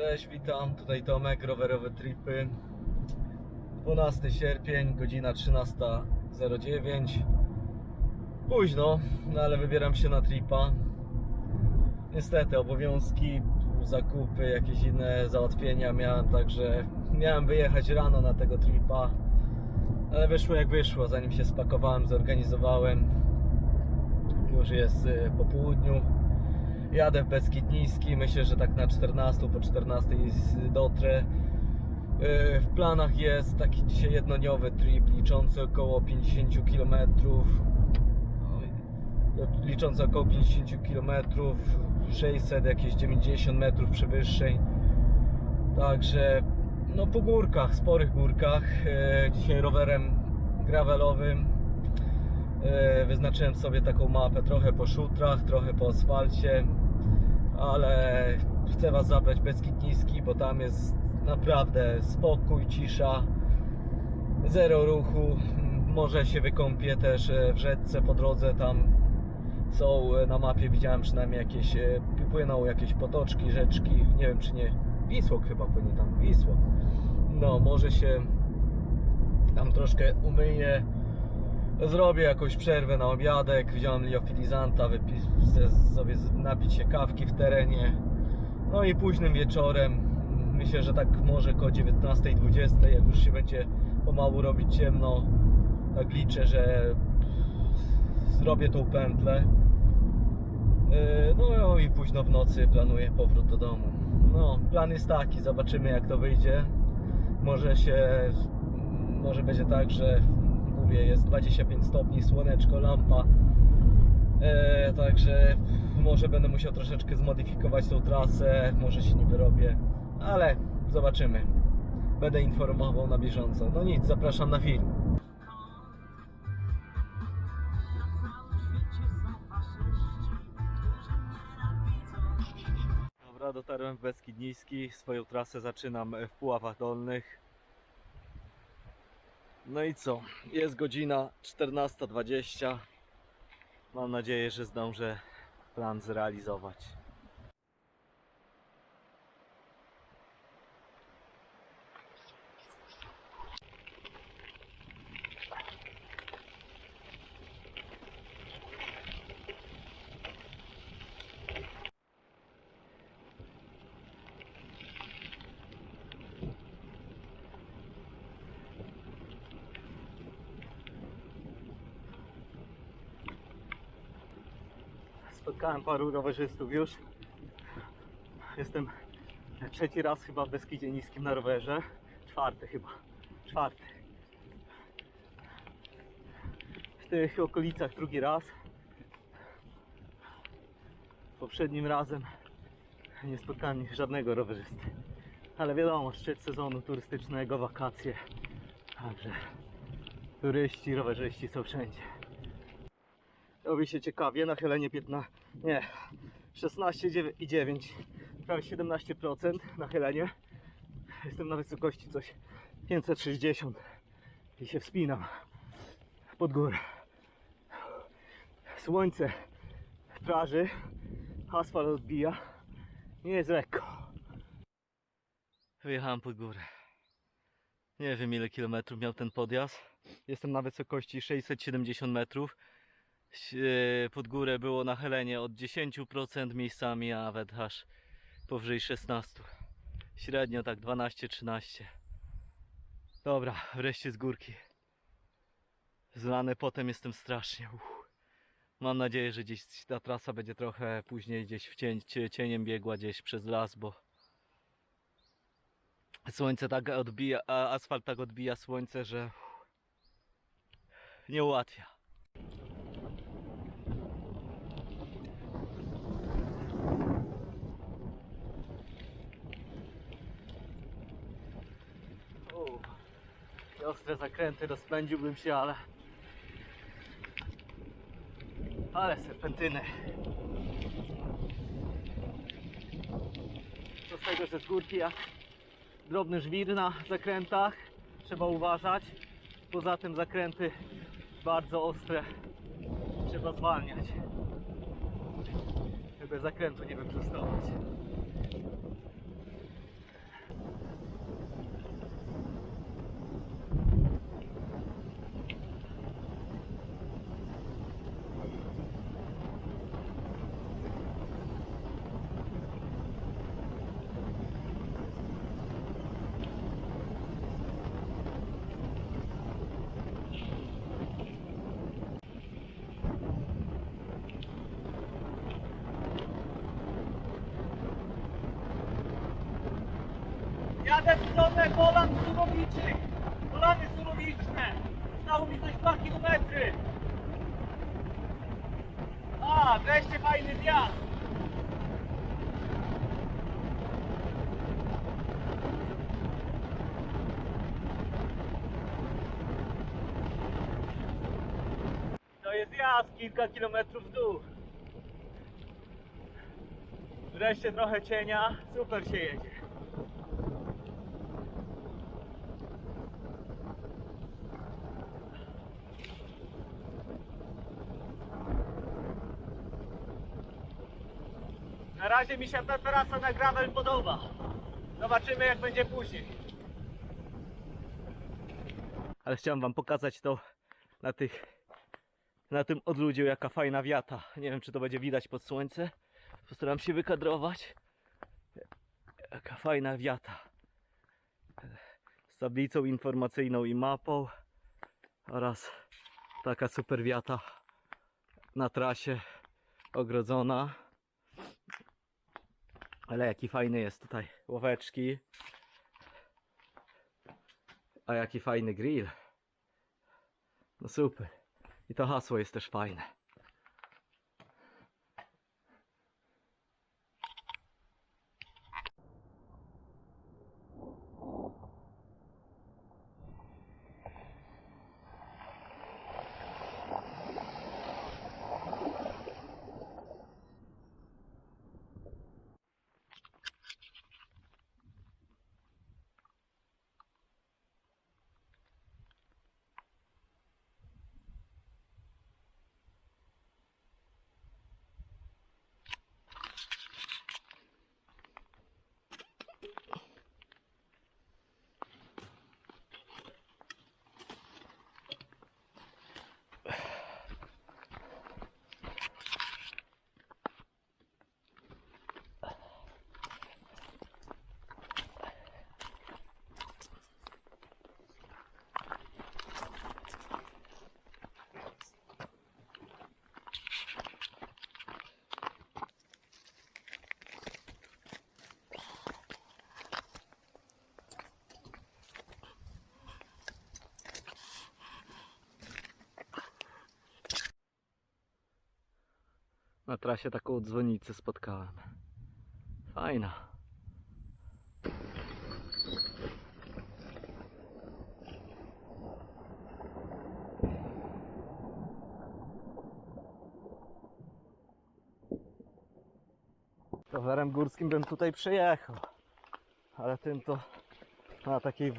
Cześć, witam. Tutaj Tomek, rowerowe tripy. 12 sierpień, godzina 13.09. Późno, no ale wybieram się na tripa. Niestety obowiązki, zakupy, jakieś inne załatwienia miałem, także miałem wyjechać rano na tego tripa. Ale wyszło jak wyszło, zanim się spakowałem, zorganizowałem. Już jest y, po południu. Jadę w Beskid Niski, myślę, że tak na 14, po 14 z- dotrę. Yy, W planach jest taki dzisiaj jednodniowy trip liczący około 50 km. Liczący około 50 km, 600, jakieś 90 metrów przewyższeń. Także no po górkach, sporych górkach. Yy, Dzisiaj rowerem gravelowym. E, Wyznaczyłem sobie taką mapę trochę po szutrach, trochę po asfalcie, ale chcę Was zabrać Beskid Niski, bo tam jest naprawdę spokój, cisza, zero ruchu. Może się wykąpię też e, w rzece po drodze, tam są e, na mapie, widziałem przynajmniej jakieś, e, płyną jakieś potoczki, rzeczki, nie wiem czy nie, Wisłok chyba płynie tam, Wisłok. No, może się tam troszkę umyję, Zrobię jakąś przerwę na obiadek, wziąłem liofilizanta, wypi- chcę sobie napić się kawki w terenie. No i późnym wieczorem, myślę, że tak może koło 19.20, jak już się będzie pomału robić ciemno, tak liczę, że zrobię tą pętlę. Yy, No i późno w nocy planuję powrót do domu. No, plan jest taki, zobaczymy jak to wyjdzie. Może się, może będzie tak, że mówię, jest 25 stopni, słoneczko, lampa. E, także może będę musiał troszeczkę zmodyfikować tą trasę, może się nie wyrobię, ale zobaczymy. Będę informował na bieżąco. No nic, zapraszam na film. Dobra, dotarłem w Beskid Niski. Swoją trasę zaczynam w Puławach Dolnych. No i co? Jest godzina 14.20. Mam nadzieję, że zdążę plan zrealizować. Spotkałem paru rowerzystów już. Jestem trzeci raz chyba w Beskidzie Niskim na rowerze. Czwarty chyba. Czwarty. W tych okolicach drugi raz. Poprzednim razem nie spotkałem żadnego rowerzysty. Ale wiadomo, szczyt sezonu turystycznego, wakacje. Także turyści, rowerzyści są wszędzie. Robi się ciekawie, nachylenie 15, nie, 16,9, prawie 17% nachylenie. Jestem na wysokości coś 560 i się wspinam pod górę. Słońce praży, asfalt odbija, nie jest lekko. Wyjechałem pod górę. Nie wiem ile kilometrów miał ten podjazd. Jestem na wysokości 670 metrów pod górę było nachylenie od 10% miejscami, a nawet aż powyżej 16%. Średnio tak 12-13. Dobra, wreszcie z górki. Zlany potem jestem strasznie. Uff. Mam nadzieję, że gdzieś ta trasa będzie trochę później gdzieś w cień, cie- cieniem biegła gdzieś przez las, bo słońce tak odbija, asfalt tak odbija słońce, że nie ułatwia. U, i ostre zakręty, rozpędziłbym się, ale... Ale serpentyny. Co z tego, że z górki jak drobny żwir na zakrętach, trzeba uważać. Poza tym zakręty bardzo ostre, trzeba zwalniać. Żeby zakrętu nie wyprostować. Jadę w stronę Polan Surowiczych. Polany Surowiczne. Zostało mi coś 2 km. A, wreszcie fajny wjazd. To jest jazd kilka kilometrów w dół. Wreszcie trochę cienia, super się jedzie. Na razie mi się ta trasa na gravel podoba. Zobaczymy jak będzie później. Ale chciałem wam pokazać to na tych na tym odludziu jaka fajna wiata. Nie wiem czy to będzie widać pod słońce. Postaram się wykadrować. Jaka fajna wiata. Z tablicą informacyjną i mapą. Oraz taka super wiata na trasie ogrodzona. Ale jaki fajny jest tutaj łoweczki. A jaki fajny grill. No super. I to hasło jest też fajne. Na trasie taką dzwonicę spotkałem. Fajna. Rowerem górskim bym tutaj przejechał. Ale tym to na takiej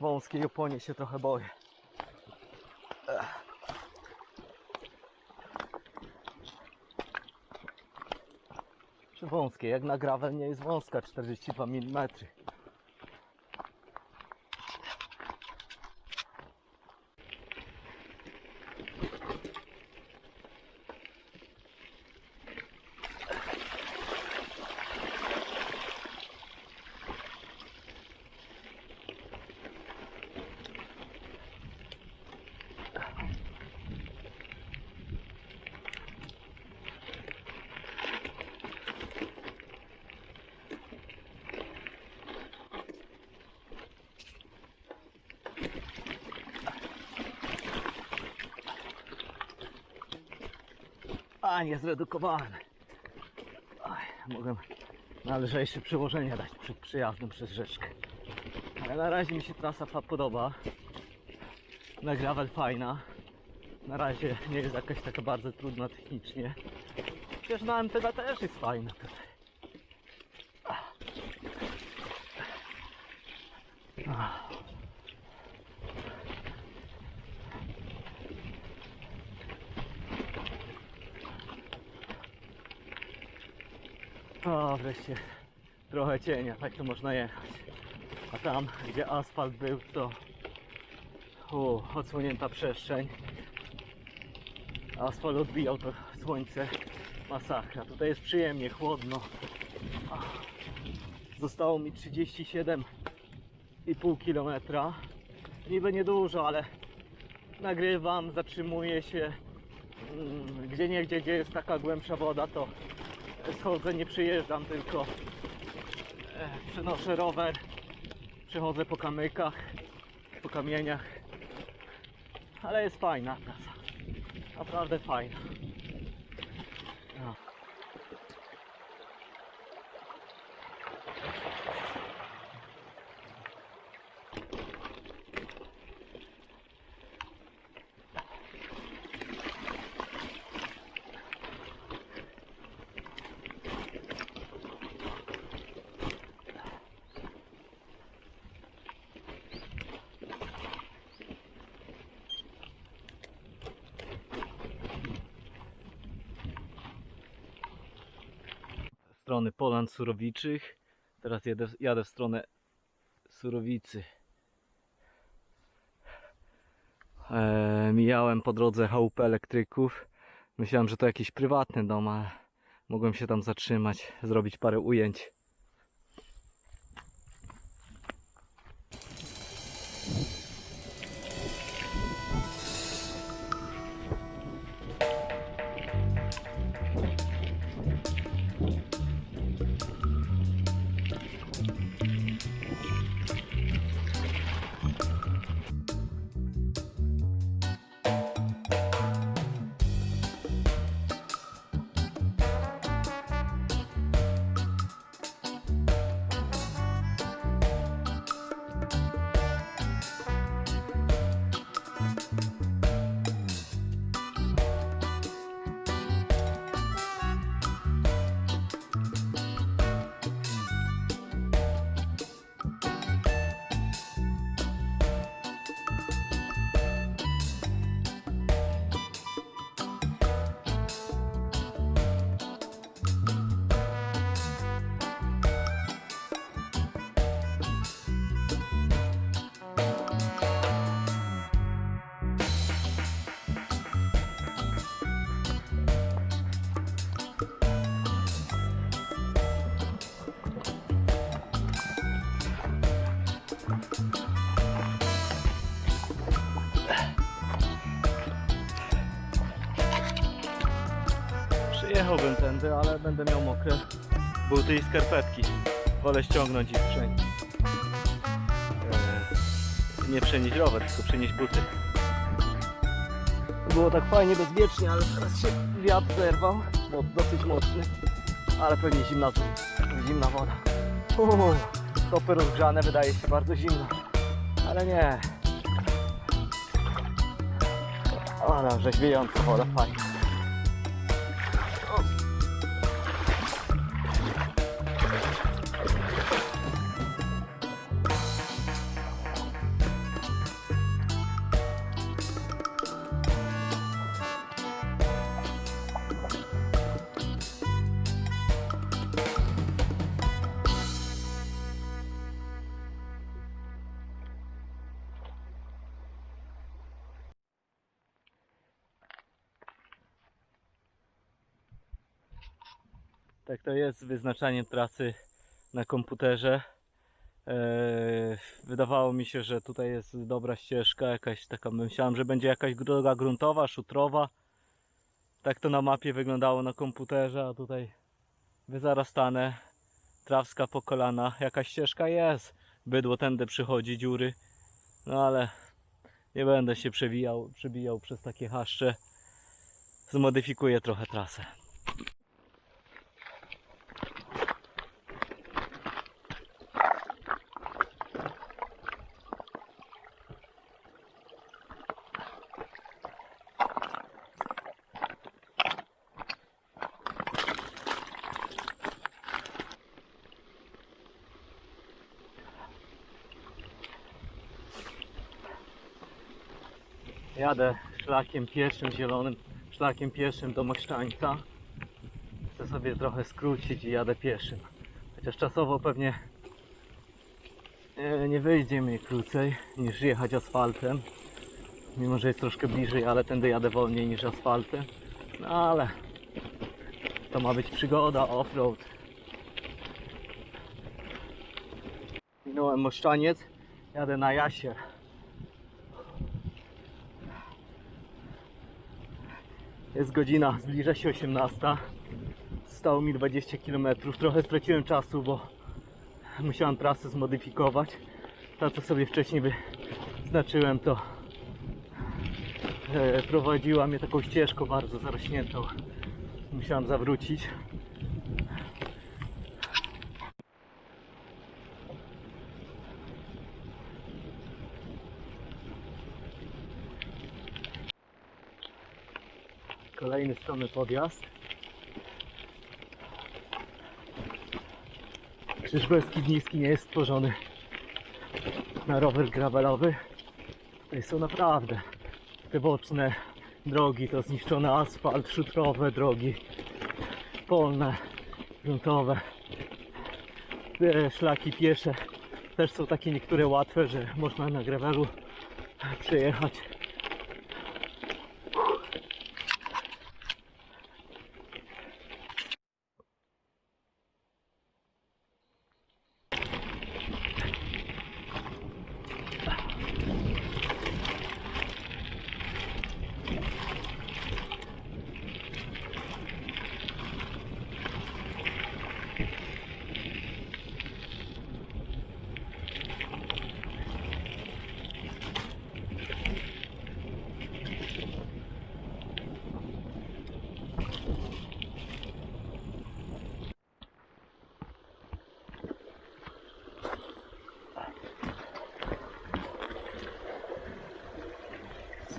wąskiej oponie się trochę boję. Wąskie? Jak na gravel nie jest wąska, 42 mm. A, nie zredukowałem. Oj, mogłem przyłożenia dać przed przyjazdem przez rzeczkę. Ale na razie mi się trasa podoba. Na gravel fajna. Na razie nie jest jakaś taka bardzo trudna technicznie. Chociaż na MTB też jest fajna O, wreszcie trochę cienia, tak to można jechać. A tam, gdzie asfalt był, to u, odsłonięta przestrzeń. Asfalt odbijał to słońce. Masakra. Tutaj jest przyjemnie, chłodno. Zostało mi 37,5 km. Niby niedużo, ale nagrywam, zatrzymuję się. Mm, Gdzie nie gdzie, gdzie jest taka głębsza woda, to schodzę, nie przyjeżdżam, tylko e, przenoszę rower przechodzę po kamykach, po kamieniach. Ale jest fajna trasa. Naprawdę fajna. Strony Polan Surowiczych. Teraz jedę, jadę w stronę Surowicy. E, mijałem po drodze chałupę elektryków. Myślałem, że to jakiś prywatny dom, ale mogłem się tam zatrzymać, zrobić parę ujęć. Przyjechałbym tędy, ale będę miał mokre buty i skarpetki. Wolę ściągnąć ich wszędzie. Eee, nie przenieść rower, tylko przenieść buty. Było tak fajnie, bezpiecznie, ale teraz się wiatr zerwał, bo dosyć mocny. Ale pewnie zimna, zimna woda. Uuu, stopy rozgrzane, wydaje się bardzo zimno. Ale nie. Ale rzeźwiejąca woda, fajna. Tak to jest z wyznaczaniem trasy na komputerze. Eee, wydawało mi się, że tutaj jest dobra ścieżka, jakaś taka, myślałem, że będzie jakaś droga gruntowa, szutrowa. Tak to na mapie wyglądało na komputerze, a tutaj wyzarastane, trawska po kolana, jakaś ścieżka jest. Bydło tędy przychodzi, dziury. No ale nie będę się przewijał, przebijał przez takie haszcze. Zmodyfikuję trochę trasę. Jadę szlakiem pieszym, zielonym szlakiem pieszym do Moszczańca. Chcę sobie trochę skrócić i jadę pieszym. Chociaż czasowo pewnie e, nie wyjdzie mi krócej niż jechać asfaltem. Mimo, że jest troszkę bliżej, ale tędy jadę wolniej niż asfaltem. No ale to ma być przygoda off-road. Minąłem Moszczaniec, jadę na Jasier. Jest godzina, zbliża się 18. Stało mi 20 km. Trochę straciłem czasu, bo musiałem trasę zmodyfikować. Ta co sobie wcześniej wyznaczyłem to e, prowadziła mnie taką ścieżką bardzo zarośniętą. Musiałem zawrócić. Kolejny strony podjazd. Krzyż Beskidniski nie jest stworzony na rower gravelowy. Tutaj są naprawdę te boczne drogi, to zniszczony asfalt, szutrowe drogi, polne, gruntowe. Te szlaki piesze też są takie niektóre łatwe, że można na gravelu przejechać.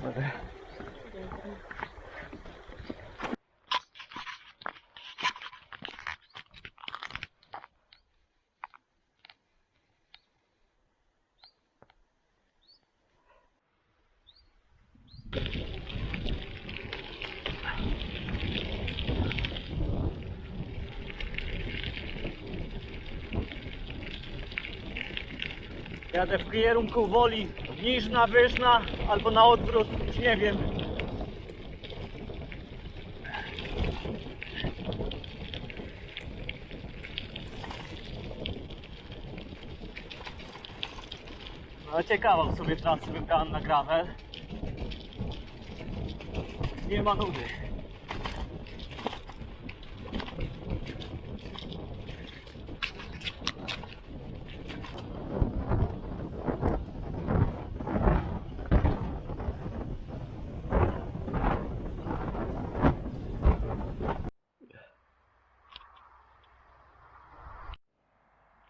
Sorry. Jadę w kierunku woli Niżna, Wyżna albo na odwrót, już nie wiem. No ciekawą sobie trasę wybrałem na gravel. Nie ma nudy.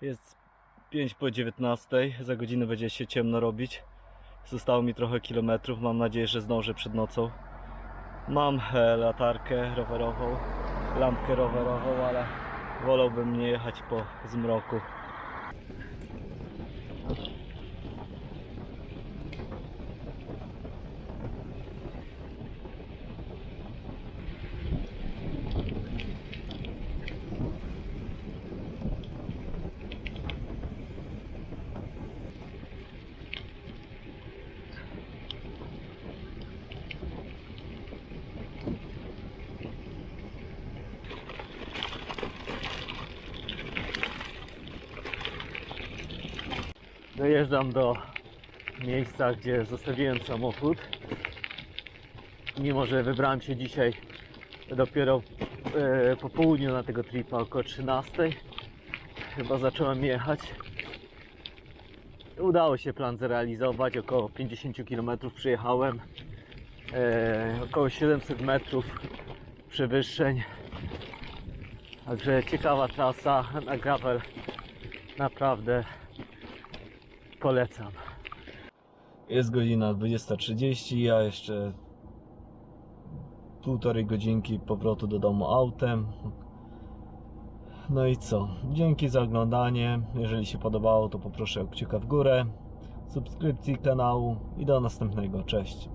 Jest 5 po 19, za godzinę będzie się ciemno robić. Zostało mi trochę kilometrów, mam nadzieję, że zdążę przed nocą. Mam e, latarkę rowerową, lampkę rowerową, ale wolałbym nie jechać po zmroku. Dojeżdżam do miejsca, gdzie zostawiłem samochód. Mimo, że wybrałem się dzisiaj dopiero e, po południu na tego tripa około 13. Chyba zacząłem jechać. Udało się plan zrealizować. Około 50 km przejechałem. E, około 700 metrów przewyższeń. Także ciekawa trasa na gravel. Naprawdę polecam. Jest godzina 20.30, ja jeszcze półtorej godzinki powrotu do domu autem. No i co? Dzięki za oglądanie. Jeżeli się podobało, to poproszę o kciuka w górę, subskrypcji kanału i do następnego. Cześć.